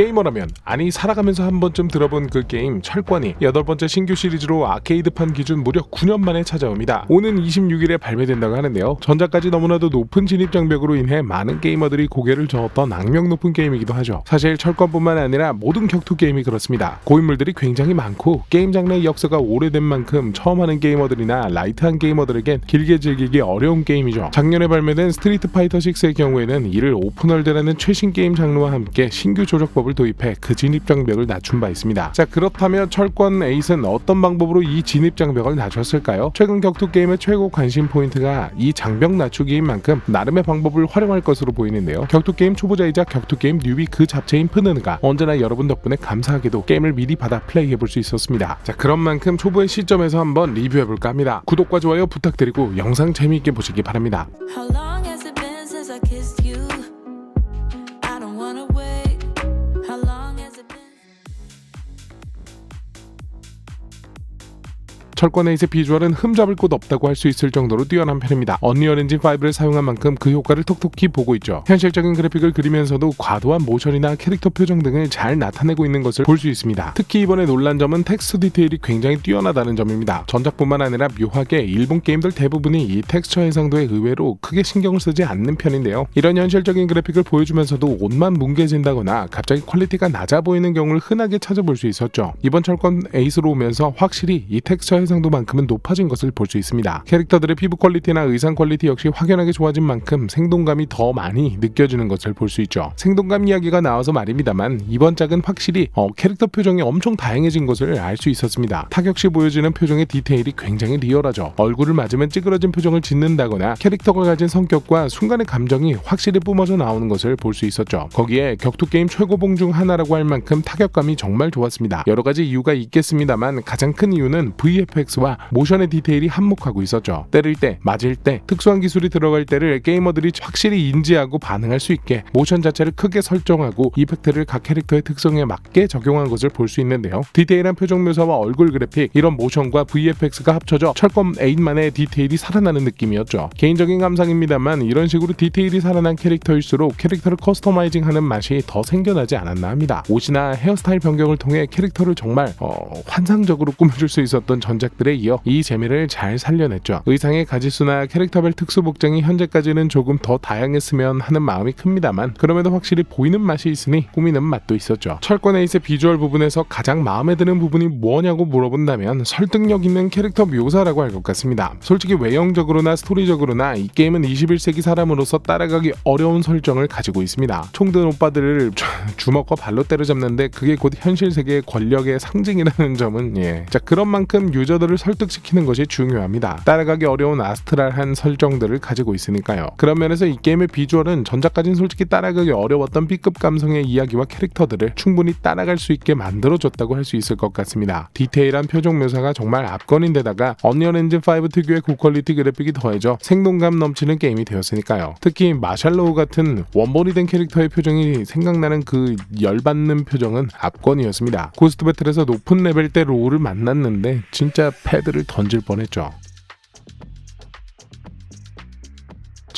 게이머라면 아니 살아가면서 한 번쯤 들어본 그 게임 철권이 여덟 번째 신규 시리즈로 아케이드판 기준 무려 9년 만에 찾아옵니다. 오는 26일에 발매된다고 하는데요. 전작까지 너무나도 높은 진입 장벽으로 인해 많은 게이머들이 고개를 저었던 악명 높은 게임이기도 하죠. 사실 철권뿐만 아니라 모든 격투 게임이 그렇습니다. 고인물들이 굉장히 많고 게임 장르의 역사가 오래된 만큼 처음 하는 게이머들이나 라이트한 게이머들에겐 길게 즐기기 어려운 게임이죠. 작년에 발매된 스트리트 파이터 6의 경우에는 이를 오픈월드라는 최신 게임 장르와 함께 신규 조작법을 도입해 그 진입 장벽을 낮춘 바 있습니다. 자 그렇다면 철권 에잇은 어떤 방법으로 이 진입 장벽을 낮췄을까요? 최근 격투 게임의 최고 관심 포인트가 이 장벽 낮추기인 만큼 나름의 방법을 활용할 것으로 보이는데요. 격투 게임 초보자이자 격투 게임 뉴비 그 잡채인 프느느가 언제나 여러분 덕분에 감사하게도 게임을 미리 받아 플레이해 볼 수 있었습니다. 자 그런 만큼 초보의 시점에서 한번 리뷰해 볼까 합니다. 구독과 좋아요 부탁드리고 영상 재미있게 보시기 바랍니다. 철권 에잇의 비주얼은 흠잡을 곳 없다고 할 수 있을 정도로 뛰어난 편입니다. 언리얼 엔진 5를 사용한 만큼 그 효과를 톡톡히 보고 있죠. 현실적인 그래픽을 그리면서도 과도한 모션이나 캐릭터 표정 등을 잘 나타내고 있는 것을 볼 수 있습니다. 특히 이번에 놀란 점은 텍스트 디테일이 굉장히 뛰어나다는 점입니다. 전작뿐만 아니라 묘하게 일본 게임들 대부분이 이 텍스처 해상도에 의외로 크게 신경을 쓰지 않는 편인데요. 이런 현실적인 그래픽을 보여주면서도 옷만 뭉개진다거나 갑자기 퀄리티가 낮아 보이는 경우를 흔하게 찾아볼 수 있었죠. 이번 철권 에이스로 오면서 확실히 이 텍스처 해상 도만큼은 높아진 것을 볼 수 있습니다. 캐릭터들의 피부 퀄리티나 의상 퀄리티 역시 확연하게 좋아진 만큼 생동감이 더 많이 느껴지는 것을 볼 수 있죠. 생동감 이야기가 나와서 말입니다만 이번 작은 확실히 어, 캐릭터 표정이 엄청 다양해진 것을 알 수 있었습니다. 타격 시 보여지는 표정의 디테일이 굉장히 리얼하죠. 얼굴을 맞으면 찌그러진 표정을 짓는다거나 캐릭터가 가진 성격과 순간의 감정이 확실히 뿜어져 나오는 것을 볼 수 있었죠. 거기에 격투 게임 최고봉 중 하나라고 할 만큼 타격감이 정말 좋았습니다. 여러 가지 이유가 있겠습니다만 가장 큰 이유는 VFX 와 모션의 디테일이 한몫하고 있었죠. 때릴 때, 맞을 때, 특수한 기술이 들어갈 때를 게이머들이 확실히 인지하고 반응할 수 있게 모션 자체를 크게 설정하고 이펙트를 각 캐릭터의 특성에 맞게 적용한 것을 볼 수 있는데요. 디테일한 표정 묘사와 얼굴 그래픽, 이런 모션과 VFX가 합쳐져 철권 8만의 디테일이 살아나는 느낌이었죠. 개인적인 감상입니다만 이런 식으로 디테일이 살아난 캐릭터일수록 캐릭터를 커스터마이징하는 맛이 더 생겨나지 않았나 합니다. 옷이나 헤어스타일 변경을 통해 캐릭터를 정말 어, 환상적으로 꾸며줄 수 있었던 전작 들에 이어 이 재미를 잘 살려냈죠. 의상의 가지수나 캐릭터별 특수 복장이 현재까지는 조금 더 다양했으면 하는 마음이 큽니다만 그럼에도 확실히 보이는 맛이 있으니 꾸미는 맛도 있었죠. 철권 에이스의 비주얼 부분에서 가장 마음에 드는 부분이 뭐냐고 물어본다면 설득력 있는 캐릭터 묘사라고 할 것 같습니다. 솔직히 외형적으로나 스토리적으로나 이 게임은 21세기 사람으로서 따라가기 어려운 설정을 가지고 있습니다. 총든 오빠들을 주- 주먹과 발로 때려잡는데 그게 곧 현실 세계의 권력의 상징이라는 점은 예. 자 그런 만큼 유저 들을 설득시키는 것이 중요합니다. 따라가기 어려운 아스트랄한 설정들을 가지고 있으니까요. 그런 면에서 이 게임의 비주얼은 전작까진 솔직히 따라가기 어려웠던 B급 감성의 이야기와 캐릭터들을 충분히 따라갈 수 있게 만들어줬다고 할 수 있을 것 같습니다. 디테일한 표정 묘사가 정말 압권인데다가 언리얼 엔진 5 특유의 고퀄리티 그래픽이 더해져 생동감 넘치는 게임이 되었으니까요. 특히 마샬로우 같은 원본이 된 캐릭터의 표정이 생각나는 그 열받는 표정은 압권이었습니다. 고스트 배틀에서 높은 레벨 때 로우를 만났는데 진짜 패드를 던질 뻔했죠.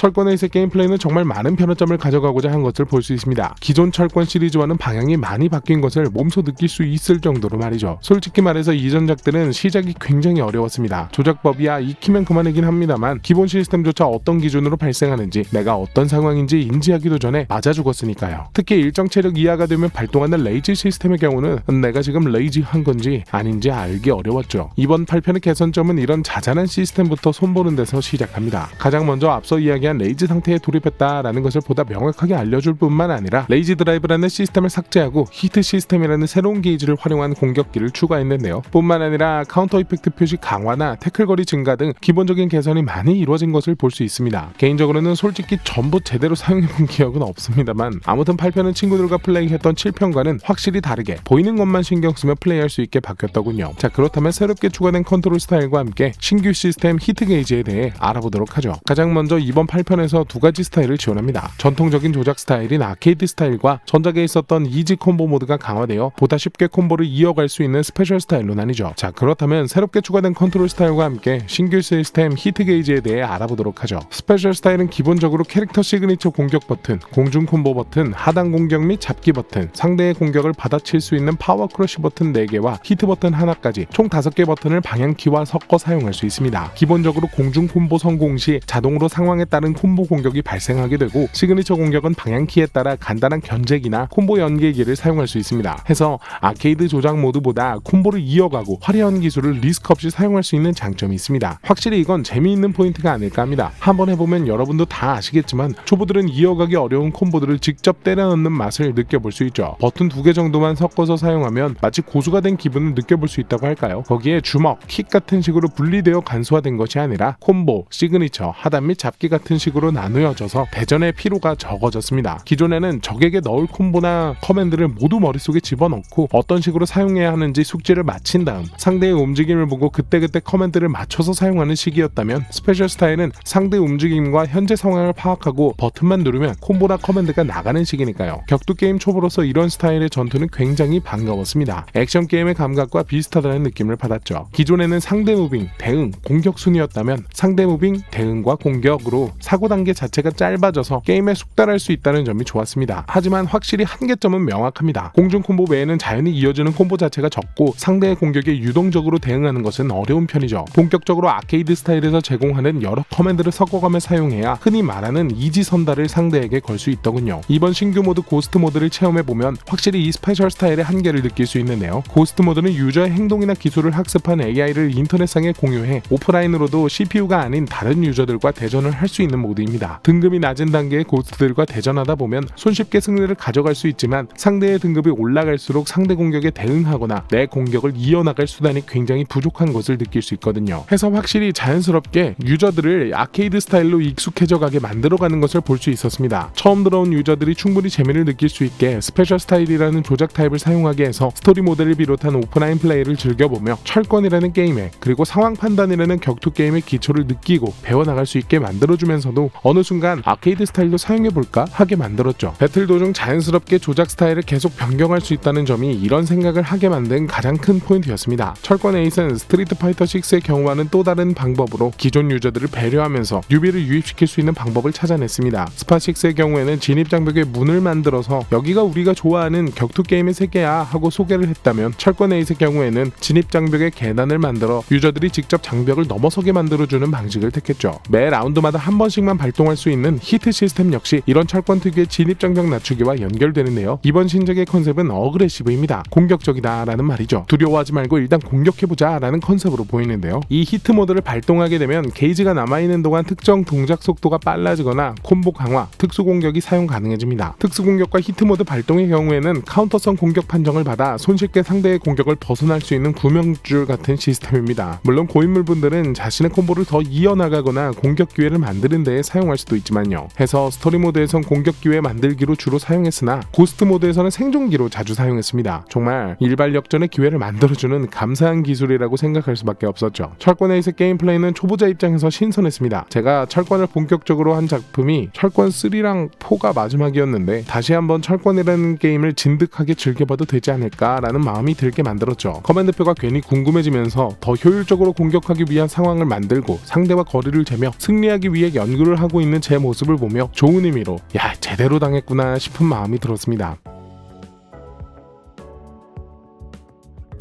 철권 에이스의 게임 플레이는 정말 많은 변화점을 가져가고자 한 것을 볼 수 있습니다. 기존 철권 시리즈와는 방향이 많이 바뀐 것을 몸소 느낄 수 있을 정도로 말이죠. 솔직히 말해서 이전작들은 시작이 굉장히 어려웠습니다. 조작법이야 익히면 그만이긴 합니다만 기본 시스템조차 어떤 기준으로 발생하는지 내가 어떤 상황인지 인지하기도 전에 맞아 죽었으니까요. 특히 일정 체력 이하가 되면 발동하는 레이지 시스템의 경우는 내가 지금 레이지 한 건지 아닌지 알기 어려웠죠. 이번 8편의 개선점은 이런 자잘한 시스템부터 손보는 데서 시작합니다. 가장 먼저 앞서 이야기한 레이지 상태에 돌입했다라는 것을 보다 명확하게 알려줄 뿐만 아니라 레이지 드라이브라는 시스템을 삭제하고 히트 시스템이라는 새로운 게이지를 활용한 공격기를 추가했는데요. 뿐만 아니라 카운터 이펙트 표시 강화나 태클 거리 증가 등 기본적인 개선이 많이 이루어진 것을 볼 수 있습니다. 개인적으로는 솔직히 전부 제대로 사용해본 기억은 없습니다만 아무튼 8편은 친구들과 플레이했던 7편과는 확실히 다르게 보이는 것만 신경 쓰며 플레이할 수 있게 바뀌었더군요. 자 그렇다면 새롭게 추가된 컨트롤 스타일과 함께 신규 시스템 히트 게이지에 대해 알아보도록 하죠. 가장 먼저 이번 8 8편에서 두 가지 스타일을 지원합니다. 전통적인 조작 스타일인 아케이드 스타일과 전작에 있었던 이지 콤보 모드가 강화되어 보다 쉽게 콤보를 이어갈 수 있는 스페셜 스타일로 나뉘죠. 자 그렇다면 새롭게 추가된 컨트롤 스타일과 함께 신규 시스템 히트 게이지에 대해 알아보도록 하죠. 스페셜 스타일은 기본적으로 캐릭터 시그니처 공격 버튼, 공중 콤보 버튼, 하단 공격 및 잡기 버튼, 상대의 공격을 받아칠 수 있는 파워 크러쉬 버튼 4개와 히트 버튼 하나까지 총 5개 버튼을 방향키와 섞어 사용할 수 있습니다. 기본적으로 공중 콤보 성공 시 자동으로 상황에 따른 콤보 공격이 발생하게 되고 시그니처 공격은 방향키에 따라 간단한 견제기나 콤보 연계기를 사용할 수 있습니다. 해서 아케이드 조작 모드보다 콤보를 이어가고 화려한 기술을 리스크 없이 사용할 수 있는 장점이 있습니다. 확실히 이건 재미있는 포인트가 아닐까 합니다. 한번 해보면 여러분도 다 아시겠지만 초보들은 이어가기 어려운 콤보들을 직접 때려 넣는 맛을 느껴볼 수 있죠. 버튼 두 개 정도만 섞어서 사용하면 마치 고수가 된 기분을 느껴볼 수 있다고 할까요? 거기에 주먹, 킥 같은 식으로 분리되어 간소화된 것이 아니라 콤보, 시그니처, 하단 및 잡기 같은 식으로 나누어져서 대전의 피로가 적어졌습니다. 기존에는 적에게 넣을 콤보나 커맨드를 모두 머릿속에 집어넣고 어떤 식으로 사용해야 하는지 숙지를 마친 다음 상대의 움직임을 보고 그때그때 커맨드를 맞춰서 사용하는 시기였다면 스페셜 스타일은 상대 움직임과 현재 상황을 파악하고 버튼만 누르면 콤보나 커맨드가 나가는 식이니까요. 격투 게임 초보로서 이런 스타일의 전투는 굉장히 반가웠습니다. 액션 게임의 감각과 비슷하다는 느낌을 받았죠. 기존에는 상대 무빙, 대응, 공격 순이었다면 상대 무빙, 대응과 공격으로 사고 단계 자체가 짧아져서 게임에 숙달할 수 있다는 점이 좋았습니다. 하지만 확실히 한계점은 명확합니다. 공중 콤보 외에는 자연히 이어지는 콤보 자체가 적고 상대의 공격에 유동적으로 대응하는 것은 어려운 편이죠. 본격적으로 아케이드 스타일에서 제공하는 여러 커맨드를 섞어가며 사용해야 흔히 말하는 이지 선달을 상대에게 걸 수 있더군요. 이번 신규 모드 고스트 모드를 체험해 보면 확실히 이 스페셜 스타일의 한계를 느낄 수 있는데요. 고스트 모드는 유저의 행동이나 기술을 학습한 AI를 인터넷상에 공유해 오프라인으로도 CPU가 아닌 다른 유저들과 대전을 할 수 있는 모드입니다. 등급이 낮은 단계의 고스트들과 대전하다 보면 손쉽게 승리를 가져갈 수 있지만 상대의 등급이 올라갈수록 상대 공격에 대응하거나 내 공격을 이어나갈 수단이 굉장히 부족한 것을 느낄 수 있거든요. 해서 확실히 자연스럽게 유저들을 아케이드 스타일로 익숙해져 가게 만들어가는 것을 볼 수 있었습니다. 처음 들어온 유저들이 충분히 재미를 느낄 수 있게 스페셜 스타일이라는 조작 타입을 사용하게 해서 스토리 모드를 비롯한 오프라인 플레이를 즐겨보며 철권이라는 게임에 그리고 상황 판단이라는 격투 게임의 기초를 느끼고 배워나갈 수 있게 만들어주면서 도 어느 순간 아케이드 스타일도 사용해볼까 하게 만들었죠. 배틀 도중 자연스럽게 조작 스타일을 계속 변경할 수 있다는 점이 이런 생각을 하게 만든 가장 큰 포인트였습니다. 철권 에이스는 스트리트 파이터 6의 경우와는 또 다른 방법으로 기존 유저들을 배려하면서 뉴비를 유입시킬 수 있는 방법을 찾아냈습니다. 스파 6의 경우에는 진입 장벽에 문을 만들어서 여기가 우리가 좋아하는 격투 게임의 세계야 하고 소개를 했다면 철권 에이스의 경우에는 진입 장벽에 계단을 만들어 유저들이 직접 장벽을 넘어서게 만들어주는 방식을 택했죠. 매 라운드마다 한 번씩 만 발동할 수 있는 히트 시스템 역시 이런 철권 특유의 진입 장벽 낮추기와 연결되는데요. 이번 신작의 컨셉은 어그레시브입니다. 공격적이다라는 말이죠. 두려워하지 말고 일단 공격해보자라는 컨셉으로 보이는데요. 이 히트 모드를 발동하게 되면 게이지가 남아있는 동안 특정 동작 속도가 빨라지거나 콤보 강화, 특수 공격이 사용 가능해집니다. 특수 공격과 히트 모드 발동의 경우에는 카운터성 공격 판정을 받아 손쉽게 상대의 공격을 벗어날 수 있는 구명줄 같은 시스템입니다. 물론 고인물 분들은 자신의 콤보를 더 이어나가거나 공격 기회를 만드는 데에 사용할 수도 있지만요. 해서 스토리 모드에선 공격 기회 만들기로 주로 사용했으나 고스트 모드에서는 생존기로 자주 사용했습니다. 정말 일발 역전의 기회를 만들어주는 감사한 기술이라고 생각할 수밖에 없었죠. 철권 에이스 게임 플레이는 초보자 입장에서 신선했습니다. 제가 철권을 본격적으로 한 작품이 철권 3랑 4가 마지막이었는데 다시 한번 철권이라는 게임을 진득하게 즐겨봐도 되지 않을까라는 마음이 들게 만들었죠. 커맨드표가 괜히 궁금해지면서 더 효율적으로 공격하기 위한 상황을 만들고 상대와 거리를 재며 승리하기 위해 연 구를 하고 있는 제 모습을 보며 좋은 의미로 야 제대로 당했구나 싶은 마음이 들었습니다.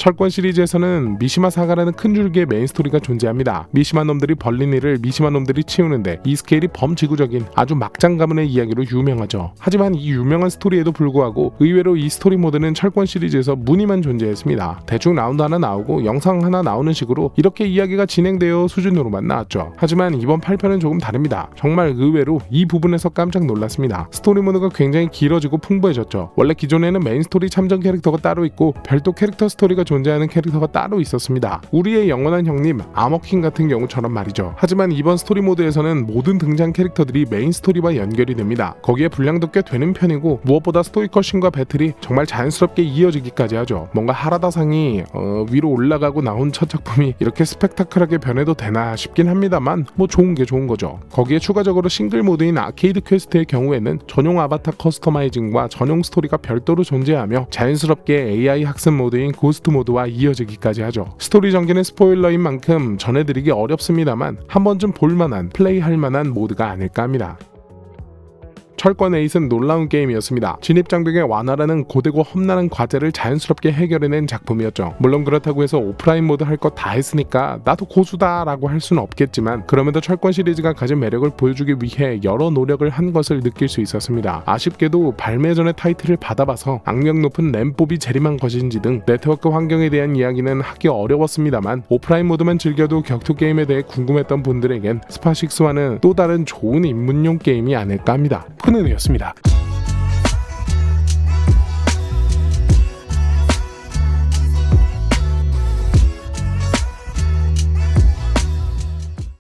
철권 시리즈에서는 미시마 사가라는 큰 줄기의 메인 스토리가 존재합니다. 미시마 놈들이 벌린 일을 미시마 놈들이 치우는데 이 스케일이 범지구적인 아주 막장 가문의 이야기로 유명하죠. 하지만 이 유명한 스토리에도 불구하고 의외로 이 스토리 모드는 철권 시리즈에서 무늬만 존재했습니다. 대충 라운드 하나 나오고 영상 하나 나오는 식으로 이렇게 이야기가 진행되어 수준으로만 나왔죠. 하지만 이번 8편은 조금 다릅니다. 정말 의외로 이 부분에서 깜짝 놀랐습니다. 스토리 모드가 굉장히 길어지고 풍부해졌죠. 원래 기존에는 메인 스토리 참전 캐릭터가 따로 있고 별도 캐릭터 스토리가 존재하는 캐릭터가 따로 있었습니다. 우리의 영원한 형님 아머킹 같은 경우처럼 말이죠. 하지만 이번 스토리 모드에서는 모든 등장 캐릭터들이 메인 스토리와 연결이 됩니다. 거기에 분량도 꽤 되는 편이고 무엇보다 스토이커 신과 배틀이 정말 자연스럽게 이어지기까지 하죠. 뭔가 하라다상이 어, 위로 올라가고 나온 첫 작품이 이렇게 스펙타클하게 변해도 되나 싶긴 합니다만 뭐 좋은 게 좋은 거죠. 거기에 추가적으로 싱글 모드인 아케이드 퀘스트의 경우에는 전용 아바타 커스터마이징과 전용 스토리가 별도로 존재하며 자연스럽게 AI 학습 모드인 고스트 모드 와 이어지기까지 하죠. 스토리 전개는 스포일러인 만큼 전해드리기 어렵습니다만 한 번쯤 볼만한 플레이할 만한 모드가 아닐까 합니다. 철권 에잇은 놀라운 게임이었습니다. 진입 장벽의 완화라는 고되고 험난한 과제를 자연스럽게 해결해낸 작품이었죠. 물론 그렇다고 해서 오프라인 모드 할것다 했으니까 나도 고수다 라고 할 수는 없겠지만 그럼에도 철권 시리즈가 가진 매력을 보여주기 위해 여러 노력을 한 것을 느낄 수 있었습니다. 아쉽게도 발매 전에 타이틀을 받아봐서 악명 높은 램법이 재림한 것인지 등 네트워크 환경에 대한 이야기는 하기 어려웠습니다만 오프라인 모드만 즐겨도 격투 게임에 대해 궁금했던 분들에겐 스파6와는 또 다른 좋은 입문용 게임이 아닐까 합니다. 푸는이었습니다.